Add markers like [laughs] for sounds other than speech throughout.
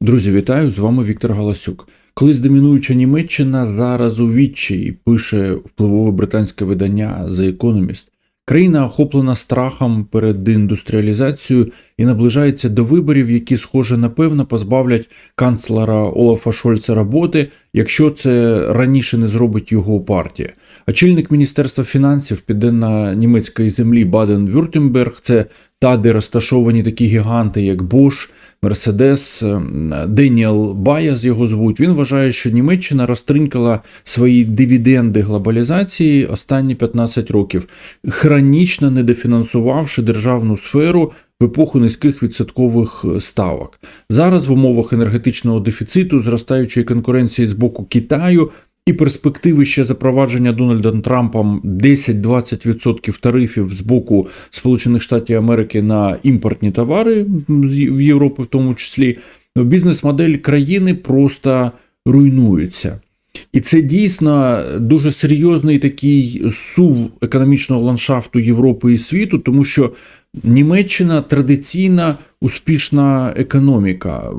Друзі, вітаю! З вами Віктор Галасюк. Колись домінуюча Німеччина зараз у відчаї пише впливове британське видання The Economist. Країна охоплена страхом перед деіндустріалізацією і наближається до виборів, які, схоже, напевно, позбавлять канцлера Олафа Шольца роботи, якщо це раніше не зробить його партія. Очільник Міністерства фінансів піде на німецької землі Баден-Вюртемберг. Це та, де розташовані такі гіганти, як Bosch, Мерседес, Деніел Баяс його звуть. Він вважає, що Німеччина розтринькала свої дивіденди глобалізації останні 15 років, хронічно недофінансувавши державну сферу. В епоху низьких відсоткових ставок зараз в умовах енергетичного дефіциту, зростаючої конкуренції з боку Китаю і перспективи ще запровадження Дональдом Трампом 10-20% тарифів з боку Сполучених Штатів Америки на імпортні товари в Європі, в тому числі, бізнес-модель країни просто руйнується. І це дійсно дуже серйозний такий сув економічного ландшафту Європи і світу, тому що Німеччина традиційна успішна економіка,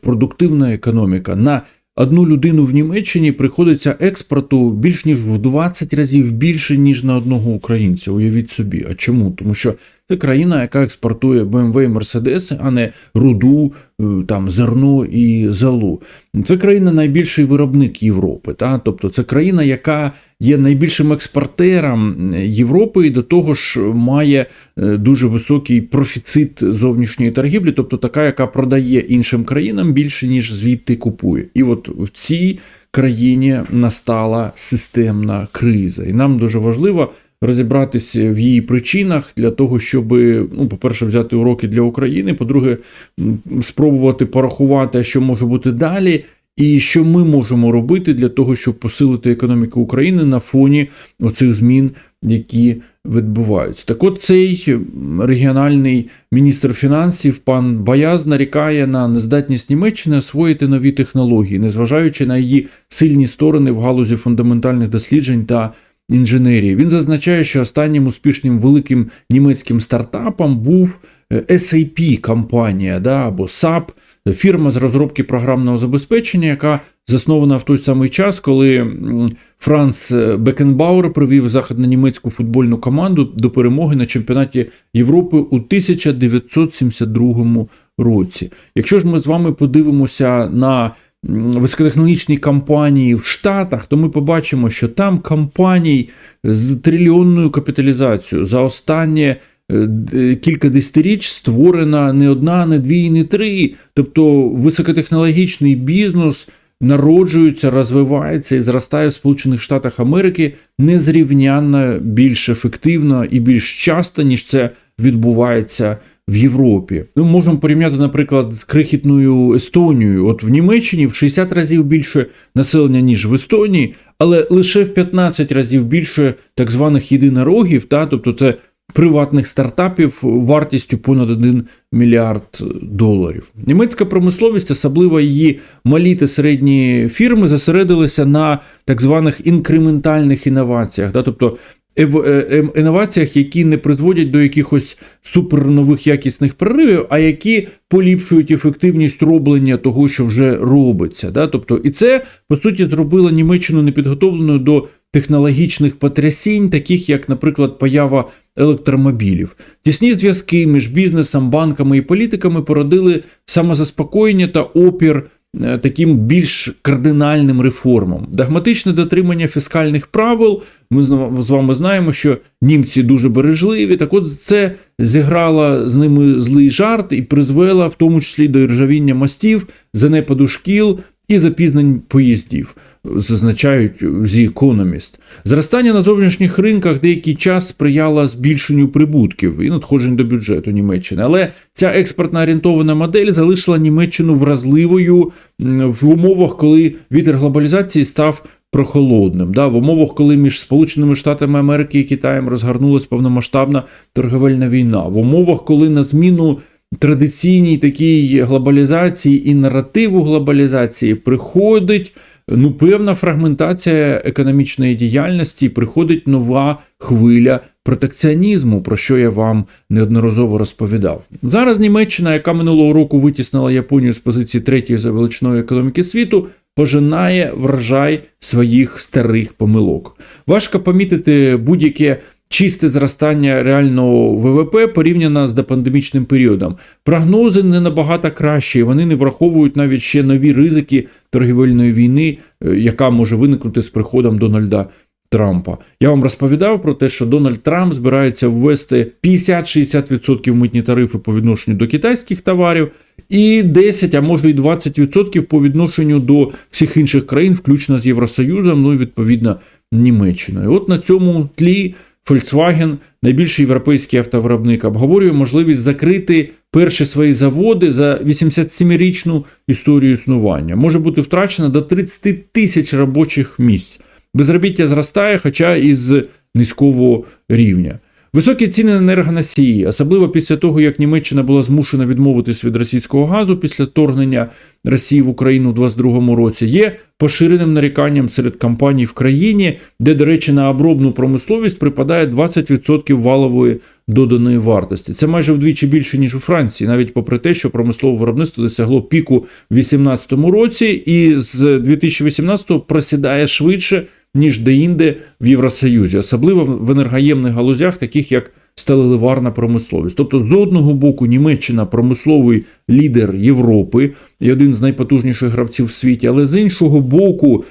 продуктивна економіка. На одну людину в Німеччині приходиться експорту більш ніж в 20 разів більше, ніж на одного українця. Уявіть собі. А чому? Тому що це країна, яка експортує BMW і Mercedes, а не руду, е, там зерно і залу. Це країна найбільший виробник Європи. Та? Тобто це країна, яка є найбільшим експортером Європи і до того ж має е, дуже високий профіцит зовнішньої торгівлі, тобто така, яка продає іншим країнам більше, ніж звідти купує. І от в цій країні настала системна криза, і нам дуже важливо розібратися в її причинах для того, щоб, ну, по-перше, взяти уроки для України, по-друге, спробувати порахувати, що може бути далі. І що ми можемо робити для того, щоб посилити економіку України на фоні оцих змін, які відбуваються? Так, от цей регіональний міністр фінансів, пан Баяз, нарікає на нездатність Німеччини освоїти нові технології, незважаючи на її сильні сторони в галузі фундаментальних досліджень та інженерії. Він зазначає, що останнім успішним великим німецьким стартапом був е, SAP компанія да, або SAP, фірма з розробки програмного забезпечення, яка заснована в той самий час, коли Франц Бекенбауер привів західно-німецьку футбольну команду до перемоги на чемпіонаті Європи у 1972 році. Якщо ж ми з вами подивимося на високотехнологічні компанії в Штатах, то ми побачимо, що там компаній з трильйонною капіталізацією за останнє е, кілька десятиріч створена не одна, не дві, не три. Тобто високотехнологічний бізнес народжується, розвивається і зростає в Сполучених Штатах Америки незрівнянно більш ефективно і більш часто, ніж це відбувається в Європі. Ми можемо порівняти, наприклад, з крихітною Естонією. От в Німеччині в 60 разів більше населення, ніж в Естонії, але лише в 15 разів більше так званих єдинорогів, та тобто це. Приватних стартапів вартістю понад 1 мільярд доларів. Німецька промисловість, особливо її малі та середні фірми, зосередилися на так званих інкрементальних інноваціях, да, тобто інноваціях, які не призводять до якихось супернових якісних проривів, а які поліпшують ефективність роблення того, що вже робиться. Да? Тобто, І це, по суті, зробило Німеччину непідготовленою до технологічних потрясінь, таких як, наприклад, поява електромобілів. Тісні зв'язки між бізнесом, банками і політиками породили самозаспокоєння та опір Е, таким більш кардинальним реформам. Догматичне дотримання фіскальних правил. Ми з вами знаємо, що німці дуже бережливі. Так от це зіграло з ними злий жарт і призвело в тому числі до іржавіння мостів, занепаду шкіл і запізнень поїздів зазначають The Economist. Зростання на зовнішніх ринках деякий час сприяло збільшенню прибутків і надходжень до бюджету Німеччини. Але ця експортно орієнтована модель залишила Німеччину вразливою в умовах, коли вітер глобалізації став. Прохолодним, да, в умовах, коли між Сполученими Штатами Америки і Китаєм розгорнулась повномасштабна торговельна війна, в умовах, коли на зміну традиційній такій глобалізації і наративу глобалізації приходить ну, певна фрагментація економічної діяльності, приходить нова хвиля протекціонізму, про що я вам неодноразово розповідав. Зараз Німеччина, яка минулого року витіснила Японію з позиції третьої за величиною економіки світу, пожинає врожай своїх старих помилок. Важко помітити будь-яке. Чисте зростання реального ВВП порівняно з допандемічним періодом. Прогнози не набагато кращі. Вони не враховують навіть ще нові ризики торгівельної війни, е, яка може виникнути з приходом Дональда Трампа. Я вам розповідав про те, що Дональд Трамп збирається ввести 50-60% митні тарифи по відношенню до китайських товарів, і 10, а може і 20% по відношенню до всіх інших країн, включно з Євросоюзом, ну і відповідно Німеччиною. От на цьому тлі. Volkswagen, найбільший європейський автовиробник, обговорює можливість закрити перші свої заводи за 87-річну історію існування. Може бути втрачено до 30 тисяч робочих місць. Безробіття зростає, хоча із низького рівня. Високі ціни на енергоносії, особливо після того, як Німеччина була змушена відмовитись від російського газу після вторгнення Росії в Україну у 2022 році, є поширеним наріканням серед компаній в країні, де, до речі, на обробну промисловість припадає 20% валової доданої вартості. Це майже вдвічі більше ніж у Франції, навіть попри те, що промислове виробництво досягло піку в 2018 році, і з 2018 просідає швидше ніж деінде в Євросоюзі, особливо в енергоємних галузях, таких як сталеливарна промисловість. Тобто, з одного боку, Німеччина промисловий лідер Європи і один з найпотужніших гравців в світі, але з іншого боку.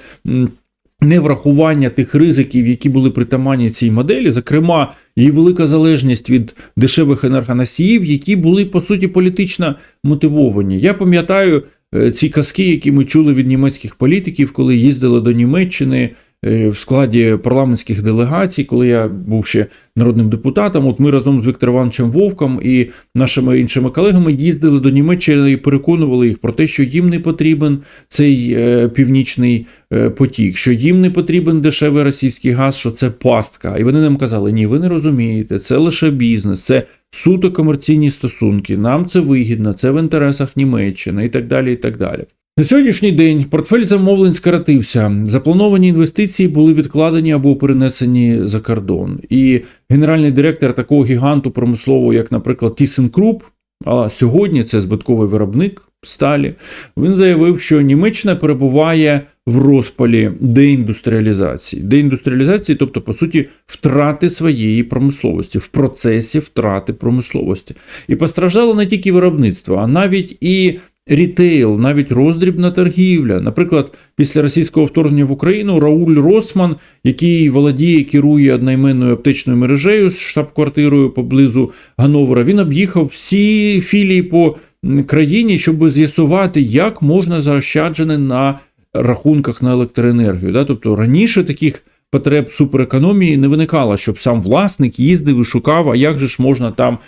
Неврахування тих ризиків, які були притаманні цій моделі, зокрема, її велика залежність від дешевих енергоносіїв, які були по суті політично мотивовані. Я пам'ятаю е, ці казки, які ми чули від німецьких політиків, коли їздили до Німеччини в складі парламентських делегацій, коли я був ще народним депутатом. От ми разом з Віктором Івановичем Вовком і нашими іншими колегами їздили до Німеччини і переконували їх про те, що їм не потрібен цей е, північний е, потік, що їм не потрібен дешевий російський газ, що це пастка. І вони нам казали: ні, ви не розумієте, це лише бізнес, це. Суто комерційні стосунки, нам це вигідно, це в інтересах Німеччини і так далі. і так далі. На сьогоднішній день портфель замовлень скоротився. Заплановані інвестиції були відкладені або перенесені за кордон. І генеральний директор такого гіганту промислового, як, наприклад, ThyssenKrupp, а сьогодні це збитковий виробник сталі. Він заявив, що Німеччина перебуває в розпалі деіндустріалізації. Деіндустріалізації, тобто, по суті, втрати своєї промисловості, в процесі втрати промисловості. І постраждало не тільки виробництво, а навіть і рітейл, навіть роздрібна торгівля. Наприклад, після російського вторгнення в Україну Рауль Росман, який володіє, керує одноіменною аптечною мережею з штаб-квартирою поблизу Гановера, він об'їхав всі філії по країні, щоб з'ясувати, як можна заощаджене на рахунках на електроенергію. Тобто раніше таких. Потреб суперекономії не виникало, щоб сам власник їздив і шукав, а як же ж можна там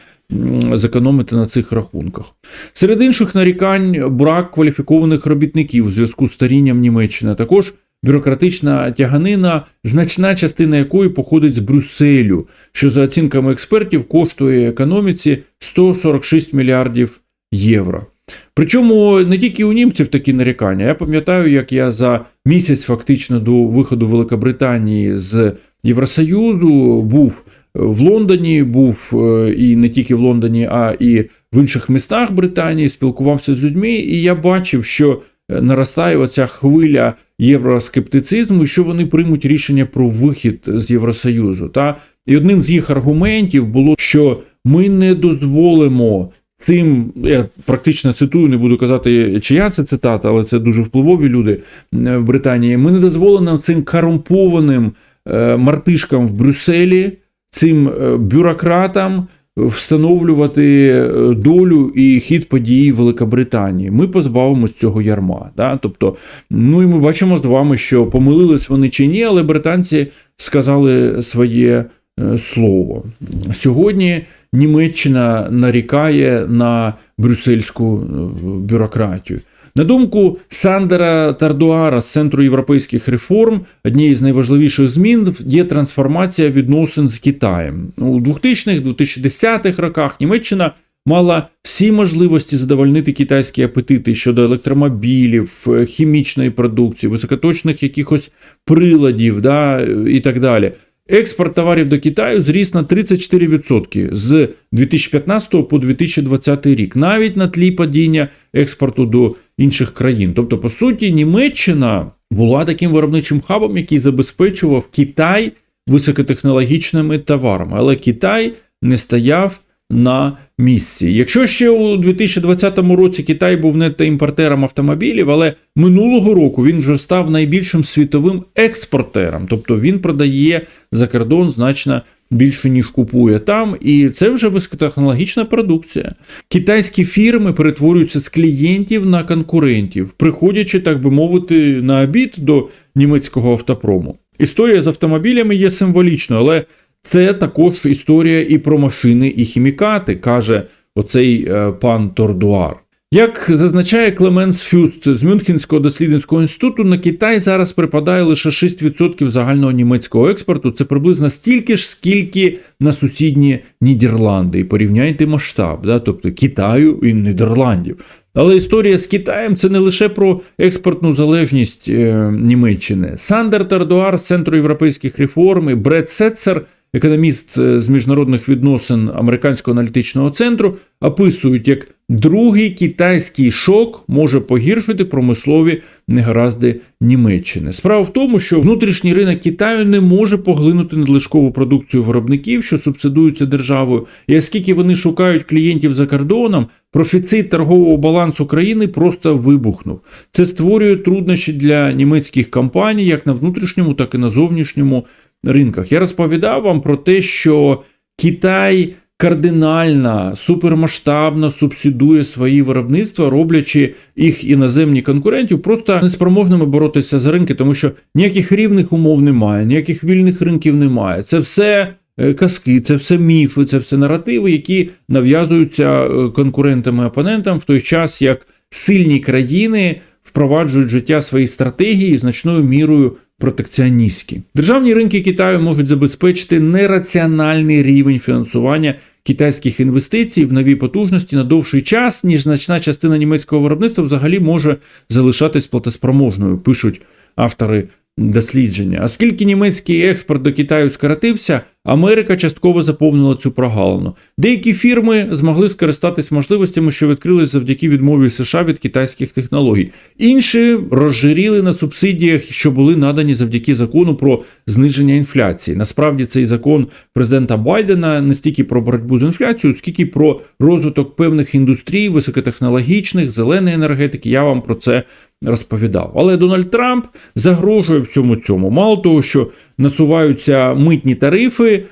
зекономити на цих рахунках. Серед інших нарікань брак кваліфікованих робітників у зв'язку з старінням Німеччини. Також бюрократична тяганина, значна частина якої походить з Брюсселю, що за оцінками експертів коштує економіці 146 мільярдів євро. Причому не тільки у німців такі нарікання. Я пам'ятаю, як я за місяць фактично до виходу Великобританії з Євросоюзу був в Лондоні, був е, і не тільки в Лондоні, а і в інших містах Британії, спілкувався з людьми, і я бачив, що е, наростає оця хвиля євроскептицизму, що вони приймуть рішення про вихід з Євросоюзу. Та? І одним з їх аргументів було, що ми не дозволимо. Цим я практично цитую, не буду казати, чия це цитата, але це дуже впливові люди в Британії. Ми не дозволимо цим корумпованим е, мартишкам в Брюсселі цим е, бюрократам встановлювати е, долю і хід подій Великобританії. Ми позбавимось цього ярма. Да? Тобто, ну і ми бачимо з вами, що помилились вони чи ні, але британці сказали своє е, слово. Сьогодні Німеччина нарікає на брюссельську бюрократію. На думку Сандера Тардуара з Центру європейських реформ, однією з найважливіших змін є трансформація відносин з Китаєм. У 2000-2010-х роках Німеччина мала всі можливості задовольнити китайські апетити щодо електромобілів, хімічної продукції, високоточних якихось приладів да, і так далі. Експорт товарів до Китаю зріс на 34% з 2015 по 2020 рік, навіть на тлі падіння експорту до інших країн. Тобто, по суті, Німеччина була таким виробничим хабом, який забезпечував Китай високотехнологічними товарами, але Китай не стояв на місці. Якщо ще у 2020 році Китай був не імпортером автомобілів, але минулого року він вже став найбільшим світовим експортером, тобто він продає за кордон значно більше ніж купує там, і це вже високотехнологічна продукція. Китайські фірми перетворюються з клієнтів на конкурентів, приходячи, так би мовити, на обід до німецького автопрому. Історія з автомобілями є символічною, але це також історія і про машини, і хімікати, каже оцей е, пан Тордуар. Як зазначає Клеменс Фюст з Мюнхенського дослідницького інституту, на Китай зараз припадає лише 6% загального німецького експорту. Це приблизно стільки ж, скільки на сусідні Нідерланди. І порівняйте масштаб, да? тобто Китаю і Нідерландів. Але історія з Китаєм це не лише про експортну залежність е, Німеччини. Сандер Тардуар з Центру європейських реформ і Бред Сетцер – економіст е, з міжнародних відносин американського аналітичного центру, описують, як другий китайський шок може погіршити промислові негаразди Німеччини. Справа в тому, що внутрішній ринок Китаю не може поглинути надлишкову продукцію виробників, що субсидуються державою, і оскільки вони шукають клієнтів за кордоном. Профіцит торгового балансу країни просто вибухнув. Це створює труднощі для німецьких компаній, як на внутрішньому, так і на зовнішньому ринках. Я розповідав вам про те, що Китай кардинально, супермасштабно субсидує свої виробництва, роблячи їх іноземні конкурентів, просто неспроможними боротися за ринки, тому що ніяких рівних умов немає, ніяких вільних ринків немає. Це все. Е, казки, це все міфи, це все наративи, які нав'язуються е, конкурентами-опонентам в той час, як сильні країни впроваджують життя свої стратегії значною мірою протекціоністські. Державні ринки Китаю можуть забезпечити нераціональний рівень фінансування китайських інвестицій в нові потужності на довший час, ніж значна частина німецького виробництва взагалі може залишатись платоспроможною, пишуть автори дослідження. Оскільки німецький експорт до Китаю скоротився, Америка частково заповнила цю прогалину. Деякі фірми змогли скористатись можливостями, що відкрились завдяки відмові США від китайських технологій. Інші розжиріли на субсидіях, що були надані завдяки закону про зниження інфляції. Насправді цей закон президента Байдена не стільки про боротьбу з інфляцією, скільки про розвиток певних індустрій, високотехнологічних, зеленої енергетики. Я вам про це розповідав. Але Дональд Трамп загрожує всьому цьому. Мало того, що насуваються митні тарифи,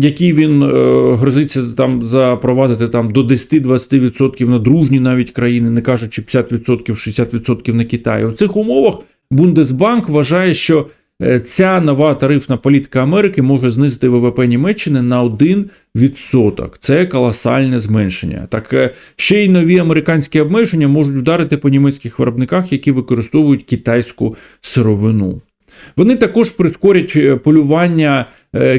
які він е, грозиться там запровадити там до 10-20% на дружні навіть країни, не кажучи 50%, 60% на Китай. У цих умовах Бундесбанк вважає, що ця нова тарифна політика Америки може знизити ВВП Німеччини на 1%. Це колосальне зменшення. Так е, ще й нові американські обмеження можуть вдарити по німецьких виробниках, які використовують китайську сировину. Вони також прискорять е, полювання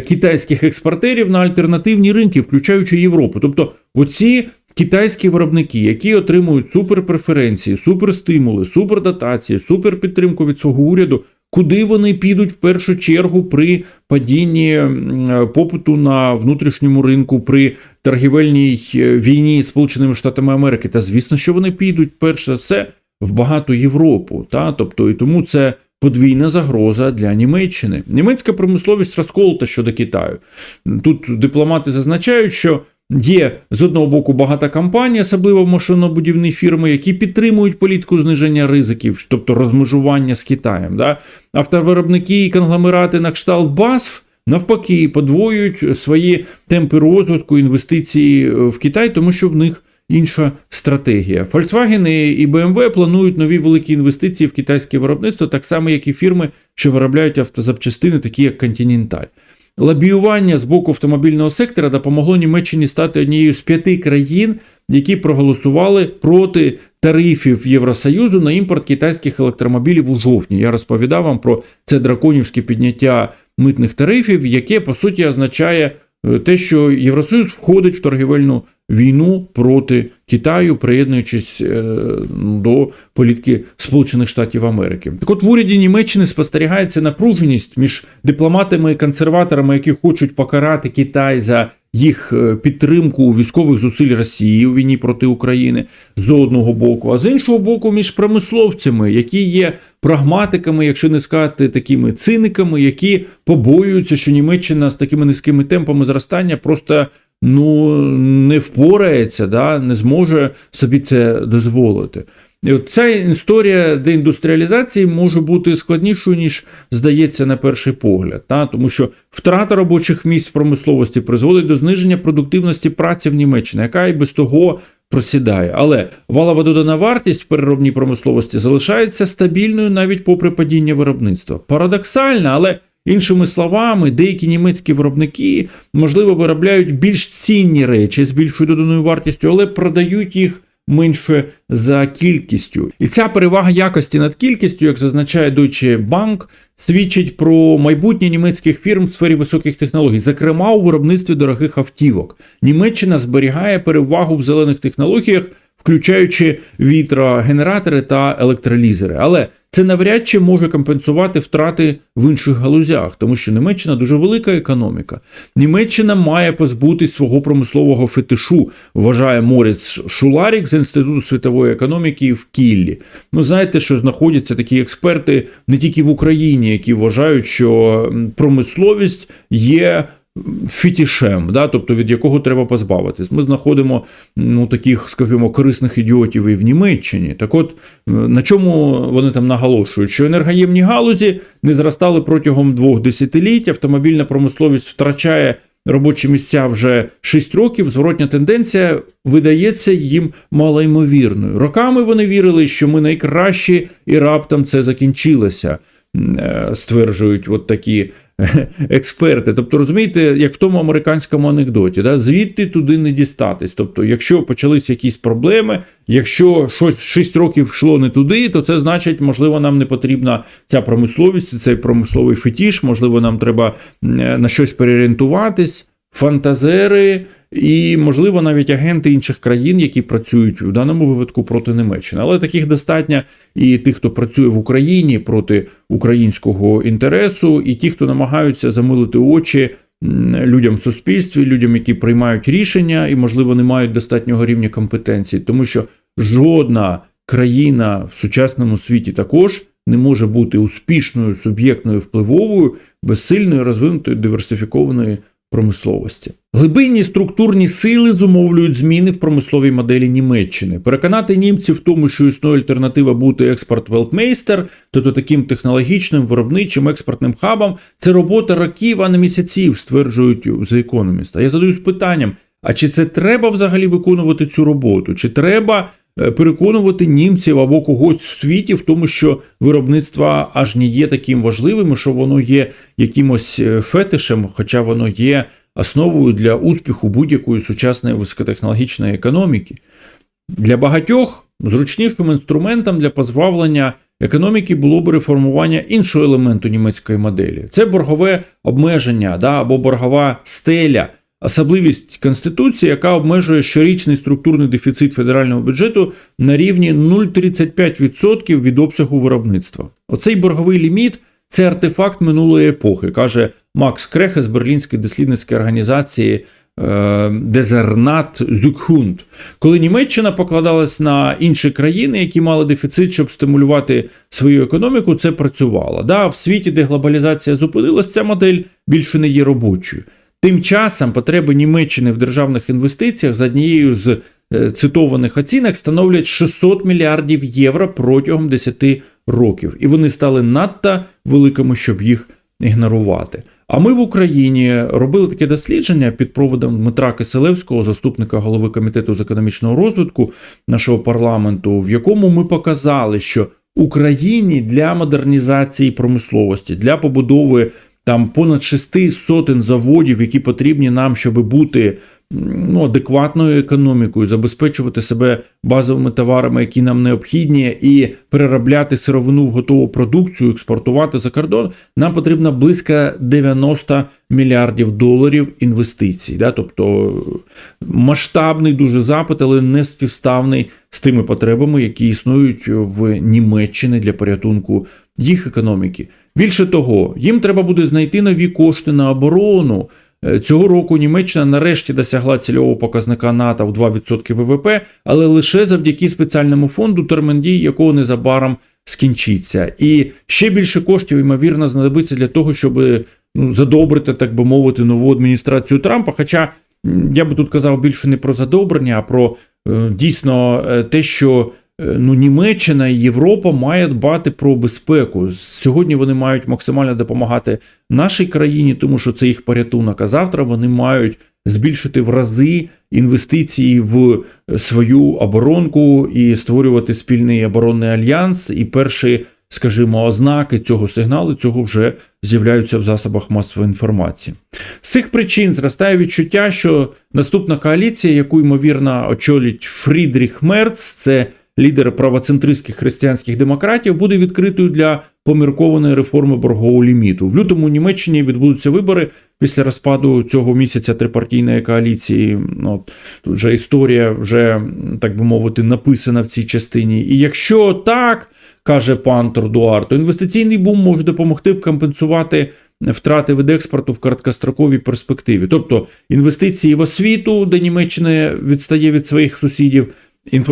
китайських експортерів на альтернативні ринки, включаючи Європу. Тобто, оці китайські виробники, які отримують суперпреференції, суперстимули, супердотації, суперпідтримку від свого уряду, Куди вони підуть в першу чергу при падінні попиту на внутрішньому ринку при торгівельній е, війні з Сполученими Штатами Америки? Та звісно, що вони підуть перш за все в багату Європу. Та тобто і тому це подвійна загроза для Німеччини. Німецька промисловість розколота щодо Китаю. Тут дипломати зазначають, що Є з одного боку багата компаній, особливо машинобудівні фірми, які підтримують політику зниження ризиків, тобто розмежування з Китаєм. Да? Автовиробники і конгломерати на кшталт БАСФ навпаки подвоюють свої темпи розвитку інвестицій в Китай, тому що в них інша стратегія. Volkswagen і BMW планують нові великі інвестиції в китайське виробництво, так само, як і фірми, що виробляють автозапчастини, такі як Continental. Лобіювання з боку автомобільного сектора допомогло Німеччині стати однією з п'яти країн, які проголосували проти тарифів Євросоюзу на імпорт китайських електромобілів у жовтні. Я розповідав вам про це драконівське підняття митних тарифів, яке по суті означає е, те, що Євросоюз входить в торгівельну війну проти Китаю, приєднуючись е, до політики Сполучених Штатів Америки. Так от в уряді Німеччини спостерігається напруженість між дипломатами і консерваторами, які хочуть покарати Китай за їх е, підтримку військових зусиль Росії у війні проти України з одного боку, а з іншого боку, між промисловцями, які є прагматиками, якщо не сказати такими циниками, які побоюються, що Німеччина з такими низькими темпами зростання просто ну не впорається, да, не зможе собі це дозволити. І от ця історія деіндустріалізації може бути складнішою, ніж здається на перший погляд, та? тому що втрата робочих місць в промисловості призводить до зниження продуктивності праці в Німеччині, яка і без того просідає. Але валова додана вартість в переробній промисловості залишається стабільною навіть попри падіння виробництва. Парадоксально, але. Іншими словами, деякі німецькі виробники, можливо, виробляють більш цінні речі з більшою доданою вартістю, але продають їх менше за кількістю. І ця перевага якості над кількістю, як зазначає Deutsche Bank, свідчить про майбутнє німецьких фірм в сфері високих технологій, зокрема у виробництві дорогих автівок. Німеччина зберігає перевагу в зелених технологіях, включаючи вітрогенератори та електролізери. Але це навряд чи може компенсувати втрати в інших галузях, тому що Німеччина дуже велика економіка. Німеччина має позбутись свого промислового фетишу, вважає Моріц Шуларік з Інституту світової економіки в Кіллі. Ну, знаєте, що знаходяться такі експерти не тільки в Україні, які вважають, що промисловість є фітішем, да, тобто від якого треба позбавитись. Ми знаходимо ну, таких, скажімо, корисних ідіотів і в Німеччині. Так от, на чому вони там наголошують, що енергоємні галузі не зростали протягом двох десятиліть, автомобільна промисловість втрачає. Робочі місця вже 6 років. Зворотня тенденція видається їм малоймовірною. Роками вони вірили, що ми найкращі, і раптом це закінчилося, е, стверджують от такі [laughs] експерти. Тобто, розумієте, як в тому американському анекдоті, да? звідти туди не дістатись. Тобто, якщо почались якісь проблеми, якщо щось 6 років йшло не туди, то це значить, можливо, нам не потрібна ця промисловість, цей промисловий фетіш, можливо, нам треба на щось переорієнтуватись. Фантазери і, можливо, навіть агенти інших країн, які працюють в даному випадку проти Німеччини. Але таких достатньо і тих, хто працює в Україні проти українського інтересу, і ті, хто намагаються замилити очі людям в суспільстві, людям, які приймають рішення і, можливо, не мають достатнього рівня компетенції, тому що жодна країна в сучасному світі також. Не може бути успішною суб'єктною впливовою без сильної розвинутої диверсифікованої промисловості. Глибинні структурні сили зумовлюють зміни в промисловій моделі Німеччини. Переконати німців в тому, що існує альтернатива бути експорт велтмейстер, тобто таким технологічним виробничим експортним хабом, це робота років, а не місяців, стверджують The Economist. А я задаюсь питанням: а чи це треба взагалі виконувати цю роботу? Чи треба переконувати німців або когось в світі в тому, що виробництво аж не є таким важливим, що воно є якимось е, фетишем, хоча воно є основою для успіху будь-якої сучасної високотехнологічної економіки. Для багатьох зручнішим інструментом для позбавлення економіки було б реформування іншого елементу німецької моделі. Це боргове обмеження да, або боргова стеля особливість Конституції, яка обмежує щорічний структурний дефіцит федерального бюджету на рівні 0,35% від обсягу виробництва. Оцей борговий ліміт це артефакт минулої епохи, каже Макс Крехе з Берлінської дослідницької організації. Дезернат Зюкхунд, коли Німеччина покладалась на інші країни, які мали дефіцит, щоб стимулювати свою економіку, це працювало. Да, В світі, де глобалізація зупинилась, ця модель більше не є робочою. Тим часом потреби Німеччини в державних інвестиціях за однією з е, цитованих оцінок становлять 600 мільярдів євро протягом 10 років, і вони стали надто великими, щоб їх ігнорувати. А ми в Україні робили таке дослідження під проводом Дмитра Киселевського, заступника голови комітету з економічного розвитку нашого парламенту, в якому ми показали, що Україні для модернізації промисловості, для побудови там понад шести сотень заводів, які потрібні нам, щоб бути ну, адекватною економікою, забезпечувати себе базовими товарами, які нам необхідні, і переробляти сировину в готову продукцію, експортувати за кордон, нам потрібно близько 90 мільярдів доларів інвестицій. Да? Тобто масштабний дуже запит, але не співставний з тими потребами, які існують в Німеччині для порятунку їх економіки. Більше того, їм треба буде знайти нові кошти на оборону. Е, Цього року Німеччина нарешті досягла цільового показника НАТО в 2% ВВП, але лише завдяки спеціальному фонду, термін дії якого незабаром скінчиться. І ще більше коштів, ймовірно, знадобиться для того, щоб ну, задобрити, так би мовити, нову адміністрацію Трампа. Хоча я би тут казав більше не про задобрення, а про е, дійсно е, те, що е, ну, Німеччина і Європа має дбати про безпеку. Сьогодні вони мають максимально допомагати нашій країні, тому що це їх порятунок. А завтра вони мають збільшити в рази інвестиції в свою оборонку і створювати спільний оборонний альянс. І перші, скажімо, ознаки цього сигналу цього вже з'являються в засобах масової інформації. З цих причин зростає відчуття, що наступна коаліція, яку ймовірно очолить Фрідріх Мерц, це лідер правоцентристських християнських демократів, буде відкритою для поміркованої реформи боргового ліміту. В лютому Німеччині відбудуться вибори після розпаду цього місяця трипартійної коаліції. Ну, От, тут вже історія вже, так би мовити, написана в цій частині. І якщо так, каже пан Тордуар, то інвестиційний бум може допомогти компенсувати втрати від експорту в короткостроковій перспективі. Тобто інвестиції в освіту, де Німеччина відстає від своїх сусідів.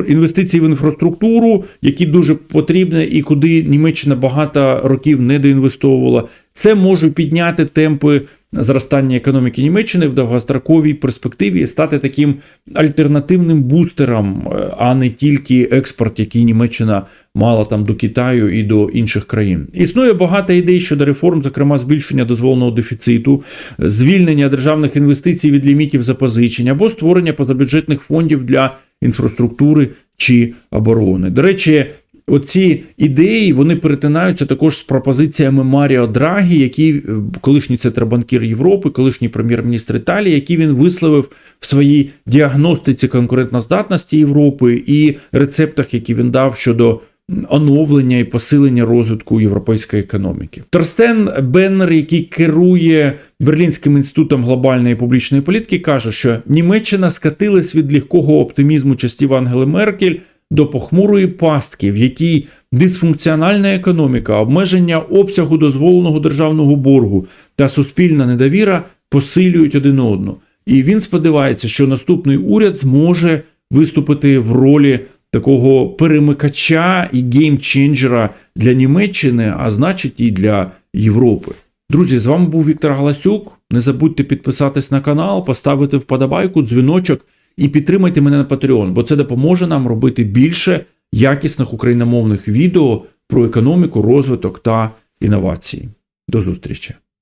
Інвестиції в інфраструктуру, які дуже потрібні, і куди Німеччина багато років не доінвестовувала, це може підняти темпи зростання економіки Німеччини в довгостроковій перспективі і стати таким альтернативним бустером, е, а не тільки експорт, який Німеччина мала там до Китаю і до інших країн. Існує багато ідей щодо реформ, зокрема збільшення дозволеного дефіциту, звільнення державних інвестицій від лімітів запозичень або створення позабюджетних фондів для інфраструктури чи оборони. До речі. Оці ідеї вони перетинаються також з пропозиціями Маріо Драгі, який е, колишній центробанкір Європи, колишній прем'єр-міністр Італії, який він висловив в своїй діагностиці конкурентноздатності Європи і рецептах, які він дав щодо оновлення і посилення розвитку європейської економіки. Торстен Беннер, який керує Берлінським інститутом глобальної публічної політики, каже, що Німеччина скатилась від легкого оптимізму часів Ангели Меркель до похмурої пастки, в якій дисфункціональна економіка, обмеження обсягу дозволеного державного боргу та суспільна недовіра посилюють один одну. І він сподівається, що наступний уряд зможе виступити в ролі такого перемикача і геймченджера для Німеччини, а значить і для Європи. Друзі, з вами був Віктор Галасюк. Не забудьте підписатись на канал, поставити вподобайку, дзвіночок і підтримайте мене на Patreon, бо це допоможе нам робити більше якісних україномовних відео про економіку, розвиток та інновації. До зустрічі!